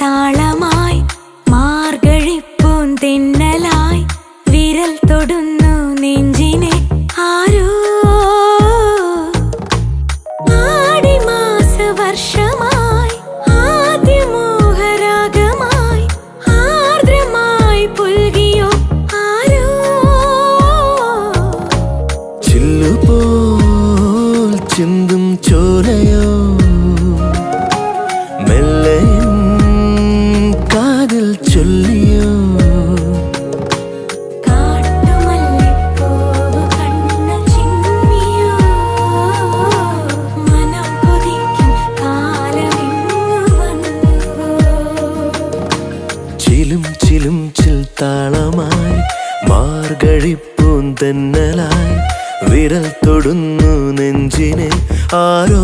താളമായി മാർഗഴിപ്പൂൻ തിന്നലായി വിരൽ തൊടുന്നു നെഞ്ചിനെ ചിന്തും ചോലയോ ചിലും ചിലും ചിൽ താളമായി മാർഗഴിപ്പൂന്തന്നലായി വിരൽ തൊടുന്നു നെഞ്ചിനെ ആരോ